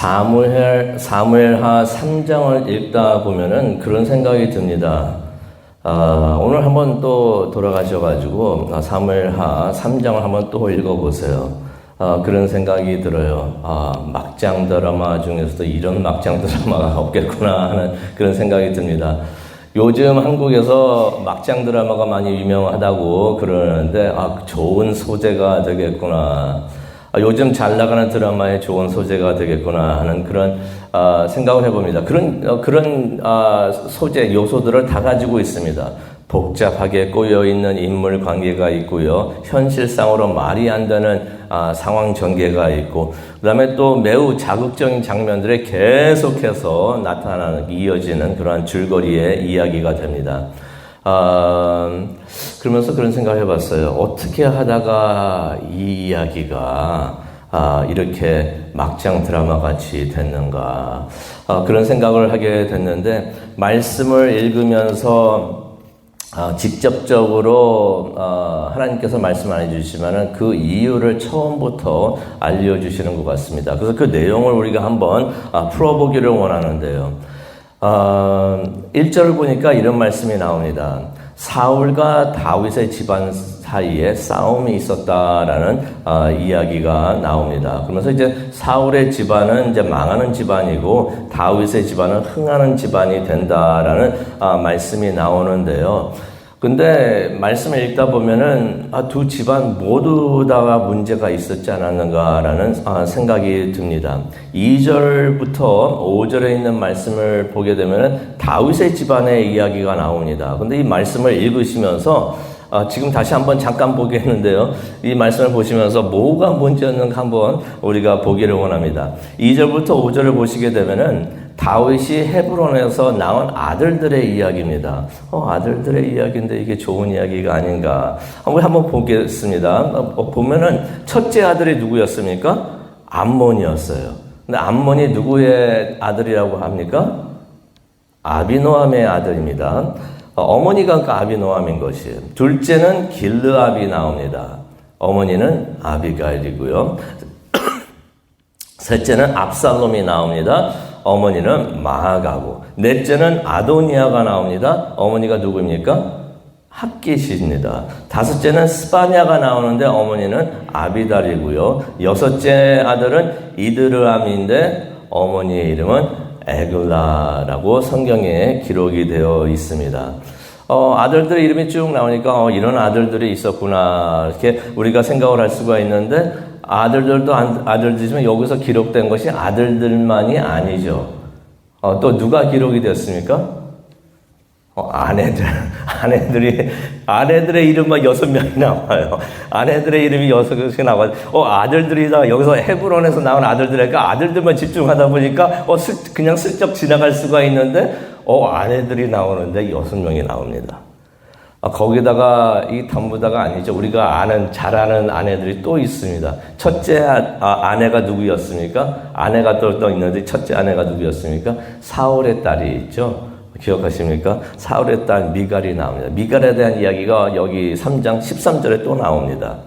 사무엘 사무엘하 3장을 읽다 보면은 그런 생각이 듭니다. 아, 오늘 한번 또 돌아가셔가지고 아, 사무엘하 3장을 한번 또 읽어보세요. 아, 그런 생각이 들어요. 아, 막장 드라마 중에서도 이런 막장 드라마가 없겠구나 하는 그런 생각이 듭니다. 요즘 한국에서 막장 드라마가 많이 유명하다고 그러는데 아, 좋은 소재가 되겠구나. 아, 요즘 잘 나가는 드라마의 좋은 소재가 되겠구나 하는 그런 아, 생각을 해봅니다. 그런 어, 그런 아, 소재 요소들을 다 가지고 있습니다. 복잡하게 꼬여 있는 인물 관계가 있고요. 현실상으로 말이 안 되는 아, 상황 전개가 있고, 그 다음에 또 매우 자극적인 장면들에 계속해서 나타나는 이어지는 그러한 줄거리의 이야기가 됩니다. 아, 그러면서 그런 생각을 해봤어요. 어떻게 하다가 이 이야기가 아, 이렇게 막장 드라마 같이 됐는가. 아, 그런 생각을 하게 됐는데, 말씀을 읽으면서 아, 직접적으로 아, 하나님께서 말씀 안 해주시면은 그 이유를 처음부터 알려주시는 것 같습니다. 그래서 그 내용을 우리가 한번 아, 풀어보기를 원하는데요. 아, 1절을 보니까 이런 말씀이 나옵니다. 사울과 다윗의 집안 사이에 싸움이 있었다라는 아, 이야기가 나옵니다. 그러면서 이제 사울의 집안은 이제 망하는 집안이고 다윗의 집안은 흥하는 집안이 된다라는 아, 말씀이 나오는데요. 근데 말씀을 읽다 보면은 아, 두 집안 모두 다가 문제가 있었지 않았는가라는 아, 생각이 듭니다. 2절부터 5절에 있는 말씀을 보게 되면은 다윗의 집안의 이야기가 나옵니다. 근데 이 말씀을 읽으시면서 아, 지금 다시 한번 잠깐 보겠는데요. 이 말씀을 보시면서 뭐가 문제였는가 한번 우리가 보기를 원합니다. 2절부터 5절을 보시게 되면은 다윗이 헤브론에서 낳은 아들들의 이야기입니다. 어, 아들들의 이야기인데 이게 좋은 이야기가 아닌가. 한번 한번 보겠습니다. 어, 보면은 첫째 아들이 누구였습니까? 암몬이었어요. 근데 암몬이 누구의 아들이라고 합니까? 아비노함의 아들입니다. 어, 어머니가 그 아비노함인 것이에요. 둘째는 길르압이 나옵니다. 어머니는 아비가일이고요. 셋째는 압살롬이 나옵니다. 어머니는 마하가고 넷째는 아도니아가 나옵니다. 어머니가 누구입니까? 합기시입니다. 다섯째는 스파냐가 나오는데 어머니는 아비달이고요. 여섯째 아들은 이드르암인데 어머니의 이름은 에글라라고 성경에 기록이 되어 있습니다. 어, 아들들의 이름이 쭉 나오니까 어, 이런 아들들이 있었구나 이렇게 우리가 생각을 할 수가 있는데 아들들도 아들들이지만 여기서 기록된 것이 아들들만이 아니죠. 어, 또 누가 기록이 되었습니까? 어, 아내들, 아내들이, 아내들의 이름만 여섯 명이 나와요. 아내들의 이름이 여섯 명씩 나와요. 어, 아들들이다. 여기서 헤브론에서 나온 아들들이니까 아들들만 집중하다 보니까, 어, 슬, 그냥 슬쩍 지나갈 수가 있는데, 어, 아내들이 나오는데 여섯 명이 나옵니다. 아, 거기다가 이 전부다가 아니죠. 우리가 아는 잘 아는 아내들이 또 있습니다. 첫째 아, 내가 누구였습니까? 아내가 또, 또 있는데 첫째 아내가 누구였습니까? 사울의 딸이 있죠. 기억하십니까? 사울의 딸 미갈이 나옵니다. 미갈에 대한 이야기가 여기 3장 13절에 또 나옵니다.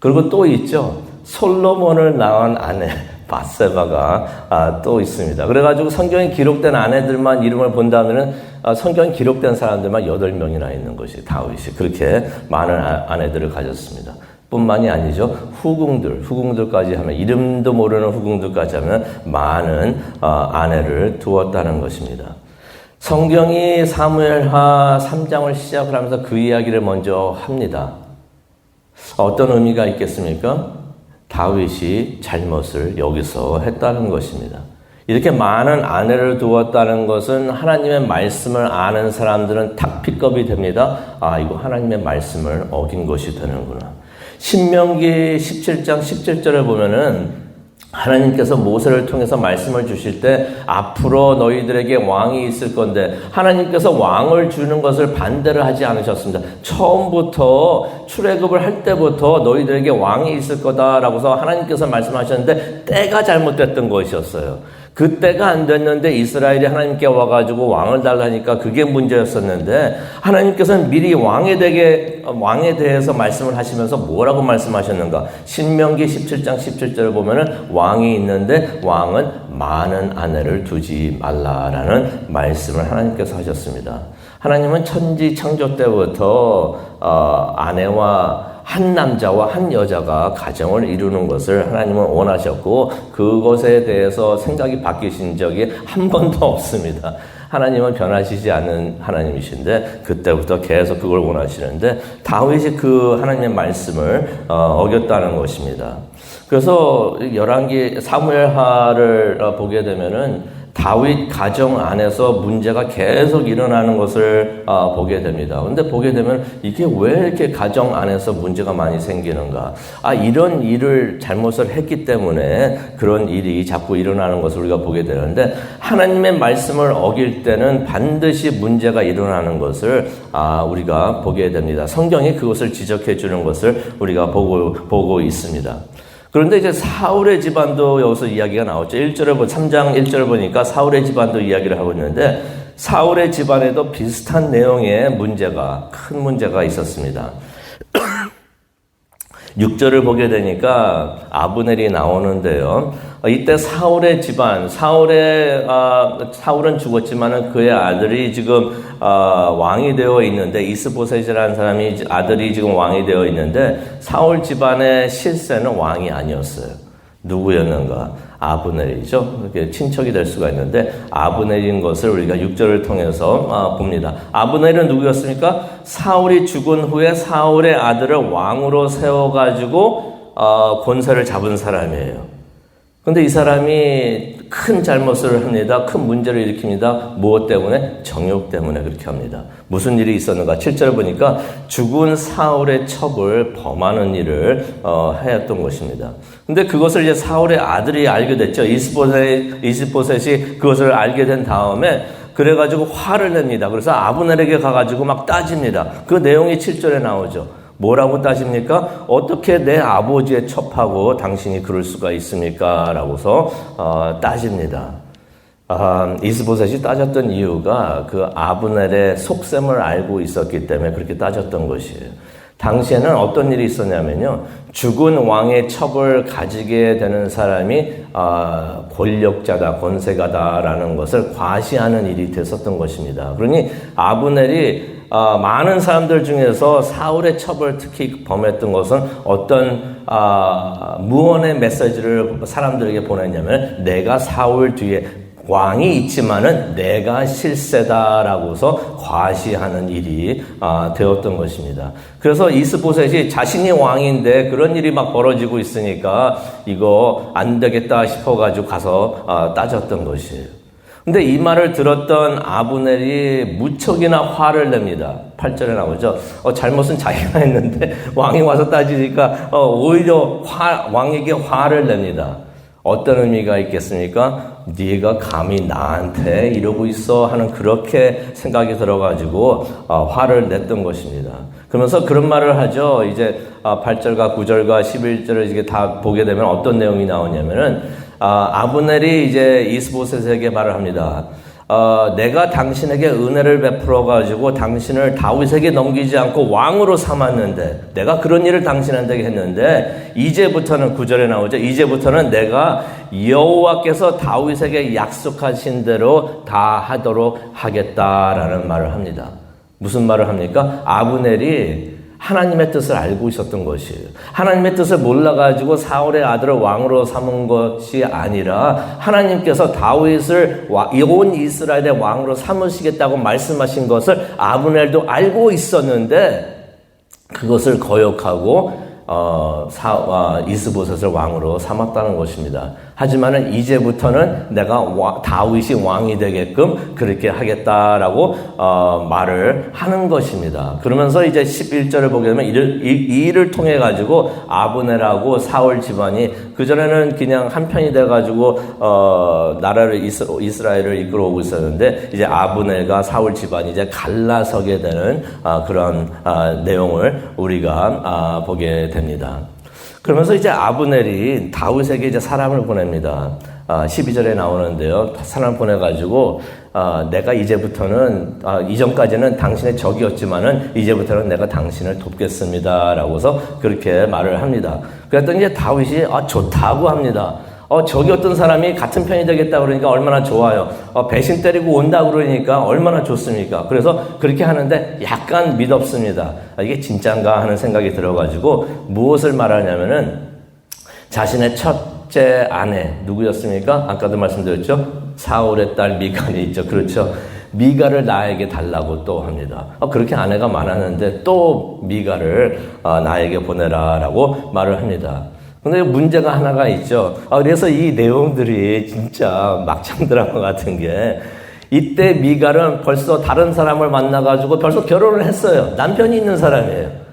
그리고 또 있죠. 솔로몬을 낳은 아내 바세바가 아, 또 있습니다. 그래가지고 성경에 기록된 아내들만 이름을 본다면은 아, 성경에 기록된 사람들만 8명이나 있는 것이 다윗이 그렇게 많은 아, 아내들을 가졌습니다. 뿐만이 아니죠. 후궁들, 후궁들까지 하면 이름도 모르는 후궁들까지 하면 많은 아, 아내를 두었다는 것입니다. 성경이 사무엘하 3장을 시작을 하면서 그 이야기를 먼저 합니다. 어떤 의미가 있겠습니까? 다윗이 잘못을 여기서 했다는 것입니다. 이렇게 많은 아내를 두었다는 것은 하나님의 말씀을 아는 사람들은 탁 픽업이 됩니다. 아, 이거 하나님의 말씀을 어긴 것이 되는구나. 신명기 17장 17절을 보면은 하나님께서 모세를 통해서 말씀을 주실 때 앞으로 너희들에게 왕이 있을 건데 하나님께서 왕을 주는 것을 반대를 하지 않으셨습니다. 처음부터 출애굽을 할 때부터 너희들에게 왕이 있을 거다라고서 하나님께서 말씀하셨는데 때가 잘못됐던 것이었어요. 그때가 안 됐는데 이스라엘이 하나님께 와가지고 왕을 달라니까 그게 문제였었는데 하나님께서는 미리 왕에 되게 왕에 대해서 말씀을 하시면서 뭐라고 말씀하셨는가? 신명기 17장 17절을 보면은 왕이 있는데 왕은 많은 아내를 두지 말라라는 말씀을 하나님께서 하셨습니다. 하나님은 천지 창조 때부터 어, 아내와 한 남자와 한 여자가 가정을 이루는 것을 하나님은 원하셨고 그것에 대해서 생각이 바뀌신 적이 한 번도 없습니다. 하나님은 변하시지 않는 하나님이신데 그때부터 계속 그걸 원하시는데 다윗이 그 하나님의 말씀을 어, 어겼다는 것입니다. 그래서 열왕기 사무엘하를 어, 보게 되면은 다윗 가정 안에서 문제가 계속 일어나는 것을 어, 보게 됩니다. 근데 보게 되면 이게 왜 이렇게 가정 안에서 문제가 많이 생기는가? 아, 이런 일을 잘못을 했기 때문에 그런 일이 자꾸 일어나는 것을 우리가 보게 되는데 하나님의 말씀을 어길 때는 반드시 문제가 일어나는 것을 아, 우리가 보게 됩니다. 성경이 그것을 지적해 주는 것을 우리가 보고, 보고 있습니다. 그런데 이제 사울의 집안도 여기서 이야기가 나왔죠. 1절을 보, 3장 1절을 보니까 사울의 집안도 이야기를 하고 있는데 사울의 집안에도 비슷한 내용의 문제가, 큰 문제가 있었습니다. 6절을 보게 되니까 아브넬이 나오는데요. 이때 사울의 집안, 사울의 아, 사울은 죽었지만은 그의 아들이 지금 아, 왕이 되어 있는데 이스보셋이라는 사람이 아들이 지금 왕이 되어 있는데 사울 집안의 실세는 왕이 아니었어요. 누구였는가? 아브넬이죠. 이렇게 친척이 될 수가 있는데 아브넬인 것을 우리가 6절을 통해서 아, 봅니다. 아브넬은 누구였습니까? 사울이 죽은 후에 사울의 아들을 왕으로 세워 가지고 어, 권세를 잡은 사람이에요. 근데 이 사람이 큰 잘못을 합니다. 큰 문제를 일으킵니다. 무엇 때문에? 정욕 때문에 그렇게 합니다. 무슨 일이 있었는가? 7절 보니까 죽은 사울의 첩을 범하는 일을 어, 하였던 것입니다. 근데 그것을 이제 사울의 아들이 알게 됐죠. 이스보셋, 이스보셋이 그것을 알게 된 다음에 그래가지고 화를 냅니다. 그래서 아브넬에게 가가지고 막 따집니다. 그 내용이 7절에 나오죠. 뭐라고 따집니까? 어떻게 내 아버지의 첩하고 당신이 그럴 수가 있습니까? 라고서 어, 따집니다. 아, 이스보셋이 따졌던 이유가 그 아브넬의 속셈을 알고 있었기 때문에 그렇게 따졌던 것이에요. 당시에는 어떤 일이 있었냐면요. 죽은 왕의 첩을 가지게 되는 사람이 아, 권력자다, 권세가다라는 것을 과시하는 일이 됐었던 것입니다. 그러니 아브넬이 어, 많은 사람들 중에서 사울의 첩을 특히 범했던 것은 어떤 어, 무언의 메시지를 사람들에게 보냈냐면 내가 사울 뒤에 왕이 있지만은 내가 실세다라고서 과시하는 일이 아, 되었던 것입니다. 그래서 이스보셋이 자신이 왕인데 그런 일이 막 벌어지고 있으니까 이거 안 되겠다 싶어가지고 가서 아, 따졌던 것이에요. 근데 이 말을 들었던 아브넬이 무척이나 화를 냅니다. 8절에 나오죠. 어, 잘못은 자기가 했는데 왕이 와서 따지니까 어, 오히려 화, 왕에게 화를 냅니다. 어떤 의미가 있겠습니까? 네가 감히 나한테 이러고 있어 하는 그렇게 생각이 들어가지고 어, 화를 냈던 것입니다. 그러면서 그런 말을 하죠. 이제 8절과 어, 9절과 11절을 이게 다 보게 되면 어떤 내용이 나오냐면은 아, 브넬이 이제 이스보셋에게 말을 합니다. 어, 내가 당신에게 은혜를 베풀어 가지고 당신을 다윗에게 넘기지 않고 왕으로 삼았는데 내가 그런 일을 당신한테 했는데 이제부터는 구절에 나오죠. 이제부터는 내가 여호와께서 다윗에게 약속하신 대로 다 하도록 하겠다라는 말을 합니다. 무슨 말을 합니까? 아브넬이 하나님의 뜻을 알고 있었던 것이에요. 하나님의 뜻을 몰라가지고 사울의 아들을 왕으로 삼은 것이 아니라 하나님께서 다윗을 온 이스라엘의 왕으로 삼으시겠다고 말씀하신 것을 아브넬도 알고 있었는데 그것을 거역하고 어, 사, 어, 이스보셋을 왕으로 삼았다는 것입니다. 하지만은 이제부터는 내가 와, 다윗이 왕이 되게끔 그렇게 하겠다라고 어, 말을 하는 것입니다. 그러면서 이제 11절을 보게 되면 이를, 이, 이 일을 통해 가지고 아브넬하고 사울 집안이 그 전에는 그냥 한편이 돼 가지고 어, 나라를 이스, 이스라엘을 이끌어오고 있었는데 이제 아브넬과 사울 집안이 이제 갈라서게 되는 아, 그런 아, 내용을 우리가 아, 보게 됩니다. 그러면서 이제 아브넬이 다윗에게 이제 사람을 보냅니다. 아, 12절에 나오는데요. 사람을 보내가지고, 아, 내가 이제부터는, 아, 이전까지는 당신의 적이었지만은, 이제부터는 내가 당신을 돕겠습니다. 라고서 그렇게 말을 합니다. 그랬더니 이제 다윗이, 아, 좋다고 합니다. 어, 저기 어떤 사람이 같은 편이 되겠다 그러니까 얼마나 좋아요. 어, 배신 때리고 온다 그러니까 얼마나 좋습니까? 그래서 그렇게 하는데 약간 믿었습니다. 아, 이게 진짠가 하는 생각이 들어가지고 무엇을 말하냐면은 자신의 첫째 아내 누구였습니까? 아까도 말씀드렸죠. 사울의 딸 미갈이 있죠. 그렇죠. 미갈을 나에게 달라고 또 합니다. 어, 그렇게 아내가 많았는데 또 미갈을 어, 나에게 보내라라고 말을 합니다. 근데 문제가 하나가 있죠. 아, 그래서 이 내용들이 진짜 막장 드라마 같은 게 이때 미갈은 벌써 다른 사람을 만나가지고 벌써 결혼을 했어요. 남편이 있는 사람이에요.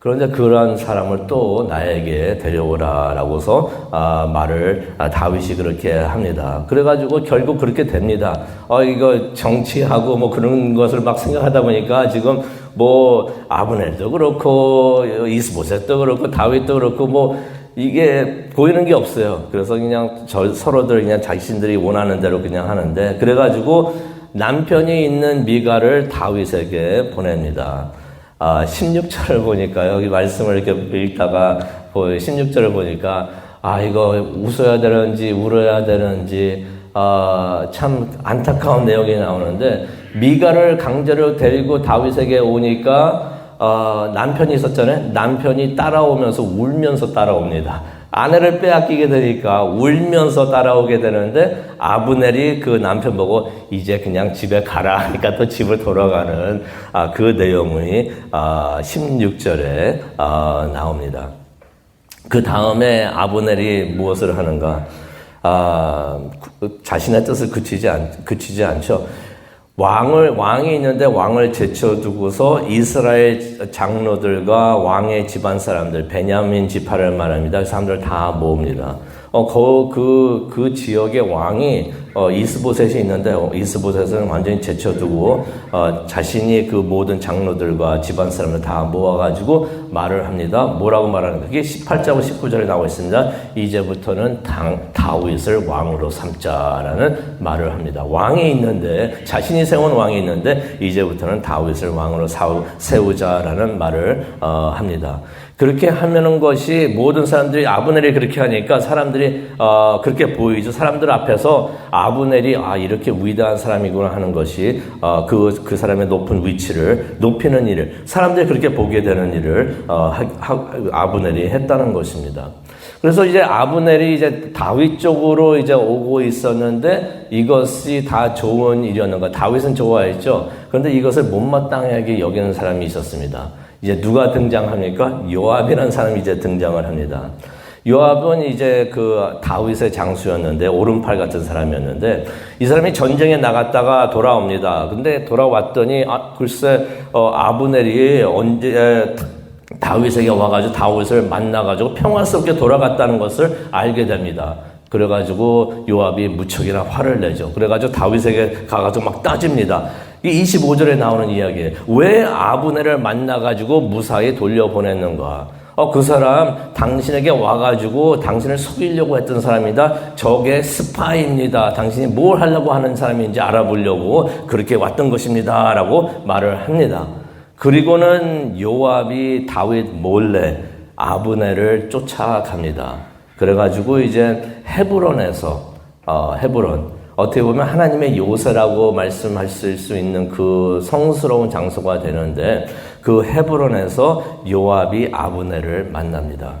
그런데 그러한 사람을 또 나에게 데려오라 라고서 아, 말을 아, 다윗이 그렇게 합니다. 그래가지고 결국 그렇게 됩니다. 어 이거 정치하고 뭐 그런 것을 막 생각하다 보니까 지금 뭐 아브넬도 그렇고 이스보셋도 그렇고 다윗도 그렇고 뭐 이게 보이는 게 없어요. 그래서 그냥 저, 서로들 그냥 자신들이 원하는 대로 그냥 하는데 그래가지고 남편이 있는 미가를 다윗에게 보냅니다. 아, 16절을 보니까 여기 말씀을 이렇게 읽다가 16절을 보니까 아 이거 웃어야 되는지 울어야 되는지 아, 참 안타까운 내용이 나오는데 미가를 강제로 데리고 다윗에게 오니까 어, 남편이 있었잖아요. 남편이 따라오면서 울면서 따라옵니다. 아내를 빼앗기게 되니까 울면서 따라오게 되는데 아브넬이 그 남편 보고 이제 그냥 집에 가라 하니까 또 집을 돌아가는 아, 그 내용이 아, 16절에 아, 나옵니다. 그 다음에 아브넬이 무엇을 하는가? 아, 자신의 뜻을 그치지 않, 그치지 않죠. 왕을 왕이 있는데 왕을 제쳐두고서 이스라엘 장로들과 왕의 집안 사람들 베냐민 지파를 말합니다. 그 사람들 다 모읍니다. 어, 그, 그, 그 지역의 왕이 어, 이스보셋이 있는데 어, 이스보셋은 완전히 제쳐두고 어, 자신이 그 모든 장로들과 집안 사람을 다 모아가지고 말을 합니다. 뭐라고 말하는 그게 18장 19절에 나와 있습니다. 이제부터는 당, 다윗을 왕으로 삼자라는 말을 합니다. 왕이 있는데 자신이 세운 왕이 있는데 이제부터는 다윗을 왕으로 세우자라는 말을 어, 합니다. 그렇게 하면은 것이 모든 사람들이 아브넬이 그렇게 하니까 사람들이 어, 그렇게 보이죠. 사람들 앞에서 아브넬이 아 이렇게 위대한 사람이구나 하는 것이 어, 그, 그 사람의 높은 위치를 높이는 일을 사람들이 그렇게 보게 되는 일을 어, 하, 하, 아브넬이 했다는 것입니다. 그래서 이제 아브넬이 이제 다윗 쪽으로 이제 오고 있었는데 이것이 다 좋은 일이었는가? 다윗은 좋아했죠. 그런데 이것을 못마땅하게 여기는 사람이 있었습니다. 이제 누가 등장합니까? 요압이라는 사람이 이제 등장을 합니다. 요압은 이제 그 다윗의 장수였는데 오른팔 같은 사람이었는데 이 사람이 전쟁에 나갔다가 돌아옵니다. 근데 돌아왔더니 아 글쎄 어, 아브넬이 언제 다윗에게 와가지고 다윗을 만나가지고 평화스럽게 돌아갔다는 것을 알게 됩니다. 그래가지고 요압이 무척이나 화를 내죠. 그래가지고 다윗에게 가가지고 막 따집니다. 이 25절에 나오는 이야기예요. 왜 아브네를 만나가지고 무사히 돌려보냈는가? 어, 그 사람 당신에게 와가지고 당신을 속이려고 했던 사람이다. 적의 스파입니다. 당신이 뭘 하려고 하는 사람인지 알아보려고 그렇게 왔던 것입니다. 라고 말을 합니다. 그리고는 요압이 다윗 몰래 아브네를 쫓아갑니다. 그래가지고 이제 헤브론에서 어, 헤브론 어떻게 보면 하나님의 요새라고 말씀하실 수 있는 그 성스러운 장소가 되는데 그 헤브론에서 요압이 아브네를 만납니다.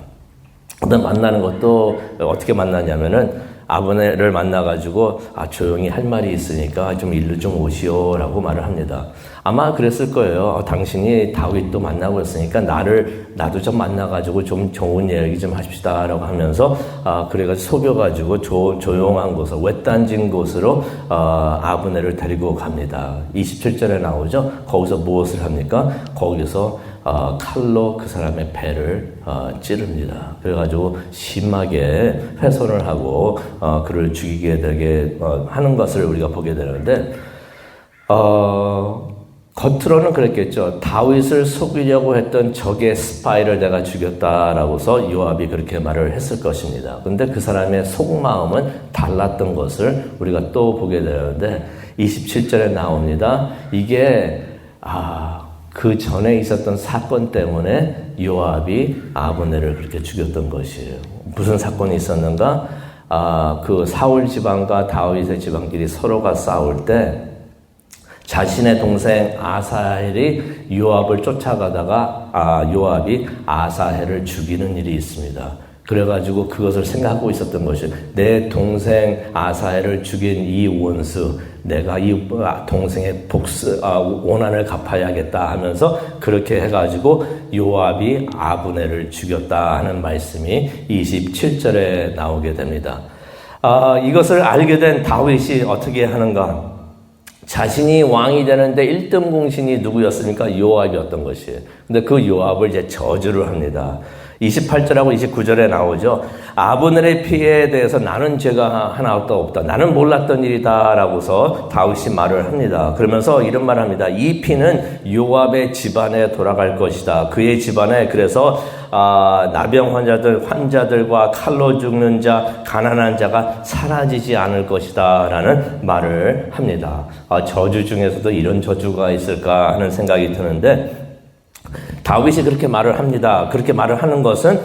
만나는 것도 어떻게 만나냐면은 아버네를 만나가지고 아 조용히 할 말이 있으니까 좀 일로 좀 오시오라고 말을 합니다. 아마 그랬을 거예요. 어, 당신이 다윗도 만나고 있으니까 나를 나도 좀 만나가지고 좀 좋은 이야기 좀 하십시다라고 하면서 아 그래가지고 속여가지고 조, 조용한 곳으로 외딴진 곳으로 어, 아브네를 데리고 갑니다. 27절에 나오죠. 거기서 무엇을 합니까? 거기서 어, 칼로 그 사람의 배를 어, 찌릅니다. 그래가지고 심하게 훼손을 하고 어, 그를 죽이게 되게 어, 하는 것을 우리가 보게 되는데 어, 겉으로는 그랬겠죠. 다윗을 속이려고 했던 적의 스파이를 내가 죽였다라고서 요압이 그렇게 말을 했을 것입니다. 근데 그 사람의 속마음은 달랐던 것을 우리가 또 보게 되는데 27절에 나옵니다. 이게 아, 그 전에 있었던 사건 때문에 요압이 아브네를 그렇게 죽였던 것이에요. 무슨 사건이 있었는가? 아, 그 사울 지방과 다윗의 지방끼리 서로가 싸울 때 자신의 동생 아사헬이 요압을 쫓아가다가 아, 요압이 아사헬을 죽이는 일이 있습니다. 그래가지고 그것을 생각하고 있었던 것이 내 동생 아사헬을 죽인 이 원수 내가 이 동생의 복수 아, 원한을 갚아야겠다 하면서 그렇게 해가지고 요압이 아브네를 죽였다 하는 말씀이 27절에 나오게 됩니다. 아, 이것을 알게 된 다윗이 어떻게 하는가? 자신이 왕이 되는데 1등 공신이 누구였습니까? 요압이었던 것이에요. 근데 그 요압을 이제 저주를 합니다. 28절하고 29절에 나오죠. 아브넬의 피해에 대해서 나는 죄가 하나도 없다. 나는 몰랐던 일이다라고서 다윗이 말을 합니다. 그러면서 이런 말을 합니다. 이 피는 요압의 집안에 돌아갈 것이다. 그의 집안에 그래서 아, 나병 환자들, 환자들과 칼로 죽는 자, 가난한 자가 사라지지 않을 것이다. 라는 말을 합니다. 아, 저주 중에서도 이런 저주가 있을까 하는 생각이 드는데, 다윗이 그렇게 말을 합니다. 그렇게 말을 하는 것은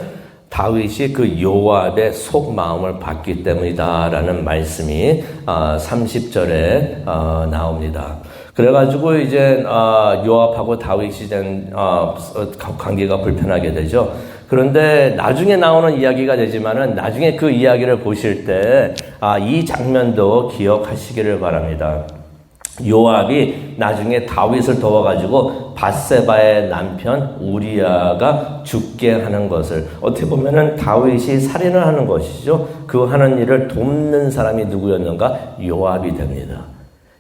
다윗이 그 요압의 속마음을 봤기 때문이다라는 말씀이 30절에 어, 어, 나옵니다. 그래가지고 이제 어, 요압하고 다윗이 된 관계가 불편하게 되죠. 그런데 나중에 나오는 이야기가 되지만은 나중에 그 이야기를 보실 때, 아, 이 장면도 기억하시기를 바랍니다. 요압이 나중에 다윗을 도와가지고 바세바의 남편 우리아가 죽게 하는 것을 어떻게 보면은 다윗이 살인을 하는 것이죠. 그 하는 일을 돕는 사람이 누구였는가? 요압이 됩니다.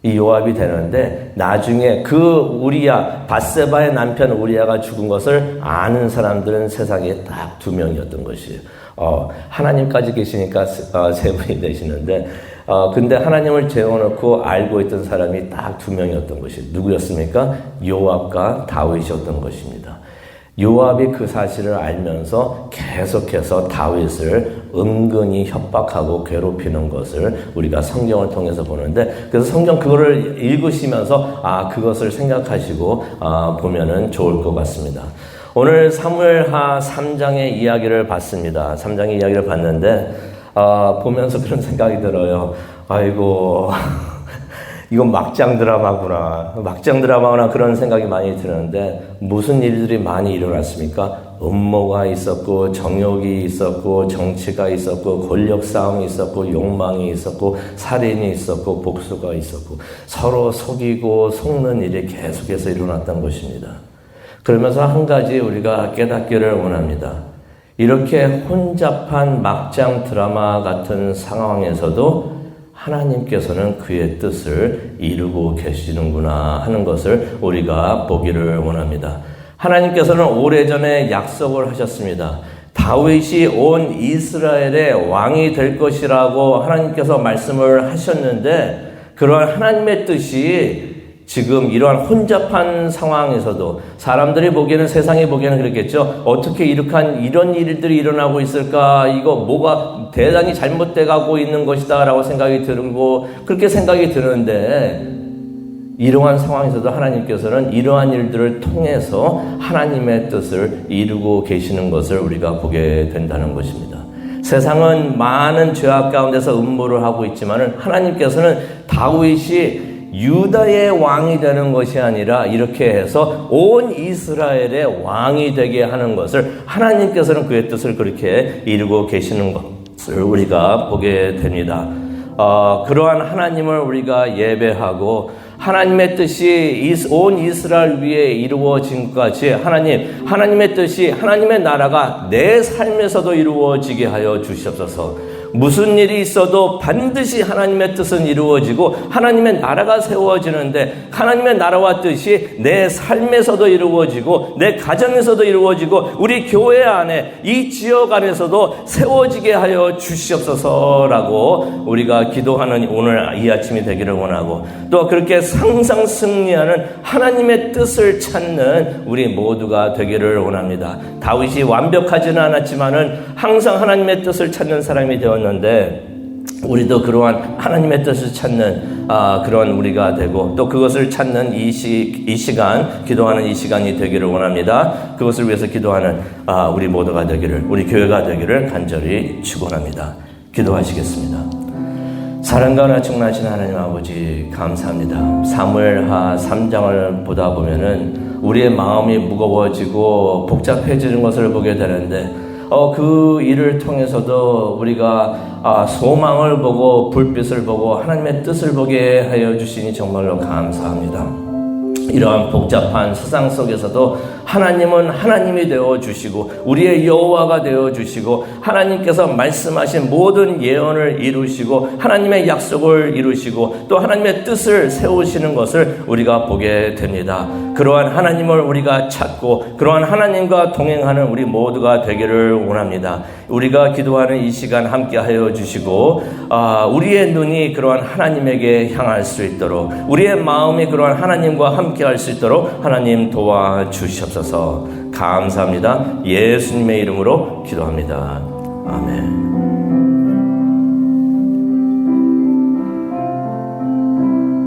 이 요압이 되는데 나중에 그 우리야 바세바의 남편 우리아가 죽은 것을 아는 사람들은 세상에 딱 두 명이었던 것이에요. 어, 하나님까지 계시니까 세, 어, 세 분이 되시는데 어, 근데 하나님을 재워놓고 알고 있던 사람이 딱 두 명이었던 것이 누구였습니까? 요압과 다윗이었던 것입니다. 요압이 그 사실을 알면서 계속해서 다윗을 은근히 협박하고 괴롭히는 것을 우리가 성경을 통해서 보는데 그래서 성경 그거를 읽으시면서 아 그것을 생각하시고 아, 보면은 좋을 것 같습니다. 오늘 사무엘하 3장의 이야기를 봤습니다. 3장의 이야기를 봤는데 아, 보면서 그런 생각이 들어요. 아이고, 이건 막장 드라마구나. 막장 드라마구나 그런 생각이 많이 드는데 무슨 일들이 많이 일어났습니까? 음모가 있었고 정욕이 있었고 정치가 있었고 권력 싸움이 있었고 욕망이 있었고 살인이 있었고 복수가 있었고 서로 속이고 속는 일이 계속해서 일어났던 것입니다. 그러면서 한 가지 우리가 깨닫기를 원합니다. 이렇게 혼잡한 막장 드라마 같은 상황에서도 하나님께서는 그의 뜻을 이루고 계시는구나 하는 것을 우리가 보기를 원합니다. 하나님께서는 오래전에 약속을 하셨습니다. 다윗이 온 이스라엘의 왕이 될 것이라고 하나님께서 말씀을 하셨는데 그러한 하나님의 뜻이 지금 이러한 혼잡한 상황에서도 사람들이 보기에는 세상이 보기에는 그렇겠죠. 어떻게 이렇게 이런 일들이 일어나고 있을까? 이거 뭐가 대단히 잘못돼 가고 있는 것이다라고 생각이 들고 그렇게 생각이 드는데 이러한 상황에서도 하나님께서는 이러한 일들을 통해서 하나님의 뜻을 이루고 계시는 것을 우리가 보게 된다는 것입니다. 세상은 많은 죄악 가운데서 음모를 하고 있지만은 하나님께서는 다윗이 유다의 왕이 되는 것이 아니라 이렇게 해서 온 이스라엘의 왕이 되게 하는 것을 하나님께서는 그의 뜻을 그렇게 이루고 계시는 것을 우리가 보게 됩니다. 어, 그러한 하나님을 우리가 예배하고 하나님의 뜻이 온 이스라엘 위에 이루어진 것 같이 하나님, 하나님의 뜻이 하나님의 나라가 내 삶에서도 이루어지게 하여 주시옵소서. 무슨 일이 있어도 반드시 하나님의 뜻은 이루어지고 하나님의 나라가 세워지는데 하나님의 나라와 뜻이 내 삶에서도 이루어지고 내 가정에서도 이루어지고 우리 교회 안에 이 지역 안에서도 세워지게 하여 주시옵소서라고 우리가 기도하는 오늘 이 아침이 되기를 원하고 또 그렇게 상상 승리하는 하나님의 뜻을 찾는 우리 모두가 되기를 원합니다. 다윗이 완벽하지는 않았지만은 항상 하나님의 뜻을 찾는 사람이 되 었는데 우리도 그러한 하나님의 뜻을 찾는 아, 그런 우리가 되고 또 그것을 찾는 이, 시, 이 시간 기도하는 이 시간이 되기를 원합니다. 그것을 위해서 기도하는 아, 우리 모두가 되기를 우리 교회가 되기를 간절히 축원합니다. 기도하시겠습니다. 사랑과 충만하신 하나님 아버지 감사합니다. 사무엘하 3장을 보다 보면은 우리의 마음이 무거워지고 복잡해지는 것을 보게 되는데 어, 그 일을 통해서도 우리가 아, 소망을 보고 불빛을 보고 하나님의 뜻을 보게 하여 주시니 정말로 감사합니다. 이러한 복잡한 세상 속에서도 하나님은 하나님이 되어 주시고 우리의 여호와가 되어 주시고 하나님께서 말씀하신 모든 예언을 이루시고 하나님의 약속을 이루시고 또 하나님의 뜻을 세우시는 것을 우리가 보게 됩니다. 그러한 하나님을 우리가 찾고 그러한 하나님과 동행하는 우리 모두가 되기를 원합니다. 우리가 기도하는 이 시간 함께 하여 주시고 아, 우리의 눈이 그러한 하나님에게 향할 수 있도록 우리의 마음이 그러한 하나님과 함께 할 수 있도록 하나님 도와 주시 옵소서 감사합니다. 예수님의 이름으로 기도합니다. 아멘.